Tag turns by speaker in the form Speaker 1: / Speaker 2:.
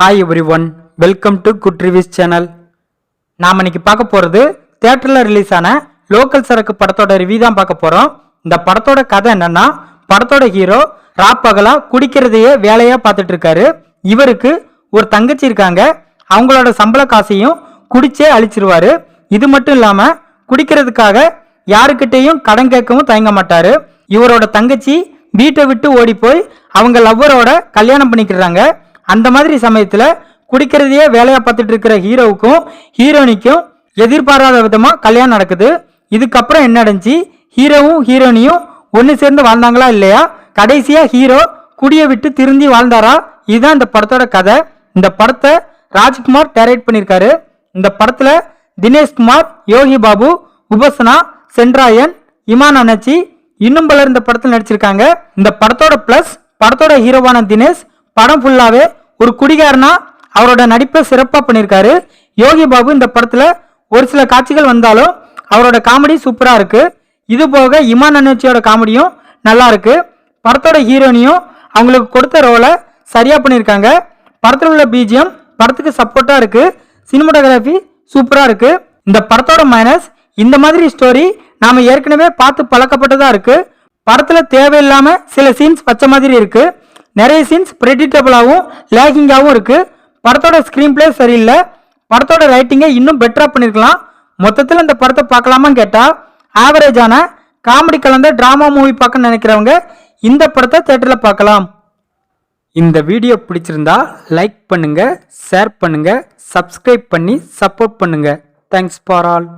Speaker 1: Hi everyone welcome to good reviews channel நாம் இன்னைக்கு பார்க்க போகிறது தேட்டரில் ரிலீஸ் ஆன லோக்கல் சரக்கு படத்தோட ரிவ்யூ தான் பார்க்க போகிறோம் இந்த படத்தோட கதை என்னன்னா படத்தோட ஹீரோ ராப்பகலா குடிக்கிறதையே வேலையாக பார்த்துட்டு இருக்காரு. இவருக்கு ஒரு தங்கச்சி இருக்காங்க. அவங்களோட சம்பள காசையும் குடிச்சே அழிச்சிருவாரு. இது மட்டும் இல்லாமல் குடிக்கிறதுக்காக யாருக்கிட்டேயும் கடன் கேட்கவும் தயங்க மாட்டார். இவரோட தங்கச்சி வீட்டை விட்டு ஓடி போய் அவங்க லவ்வரோட கல்யாணம் பண்ணிக்கிறாங்க. அந்த மாதிரி சமயத்துல குடிக்கிறதையே வேலையா பார்த்துட்டு இருக்கிற ஹீரோவுக்கும் ஹீரோனிக்கும் எதிர்பாராத விதமா கல்யாணம் நடக்குது. இதுக்கப்புறம் என்ன நடந்துச்சு ஹீரோவும் ஹீரோனியும் ஒன்று சேர்ந்து வாழ்ந்தாங்களா இல்லையா? கடைசியா ஹீரோ குடியை விட்டு திருந்தி வாழ்ந்தாரா? இதுதான் இந்த படத்தோட கதை. இந்த படத்தை ராஜ்குமார் டைரக்ட் பண்ணியிருக்காரு. இந்த படத்துல தினேஷ்குமார் யோகி பாபு உபசனா சென்ட்ராயன் இமான் அனச்சி இன்னும் பலர் இந்த படத்தில் நடிச்சிருக்காங்க. இந்த படத்தோட பிளஸ் படத்தோட ஹீரோவான தினேஷ் படம் ஃபுல்லாவே ஒரு குடிகாரனா அவரோட நடிப்பை சிறப்பாக பண்ணியிருக்காரு யோகி பாபு இந்த படத்தில் ஒரு சில காட்சிகள் வந்தாலும் அவரோட காமெடி சூப்பராக இருக்குது இது போக இமான் அனச்சியோட காமெடியும் நல்லா இருக்குது படத்தோட ஹீரோனியும் அவங்களுக்கு கொடுத்த ரோலை சரியாக பண்ணியிருக்காங்க படத்தில் உள்ள பிஜிஎம் படத்துக்கு சப்போர்ட்டாக இருக்குது சினிமாட்டோகிராஃபி சூப்பராக இருக்குது இந்த படத்தோட மைனஸ் இந்த மாதிரி ஸ்டோரி நாம் ஏற்கனவே பார்த்து பழக்கப்பட்டதாக இருக்குது படத்தில் தேவையில்லாமல் சில சீன்ஸ் வச்ச மாதிரி இருக்குது நிறைய சீன்ஸ் ப்ரெடிக்டபிளாகவும் லேகிங்காகவும் இருக்குது படத்தோட ஸ்க்ரீன் பிளே சரியில்லை. படத்தோட ரைட்டிங்கை இன்னும் பெட்டராக பண்ணியிருக்கலாம் மொத்தத்தில் இந்த படத்தை பார்க்கலாமான்னு கேட்டால் ஆவரேஜான காமெடி கலந்த ட்ராமா மூவி பார்க்க நினைக்கிறவங்க இந்த படத்தை தேட்டரில் பார்க்கலாம். இந்த வீடியோ பிடிச்சிருந்தா லைக் பண்ணுங்கள் ஷேர் பண்ணுங்கள் சப்ஸ்கிரைப் பண்ணி சப்போர்ட் பண்ணுங்கள் தேங்க்ஸ் ஃபார் ஆல்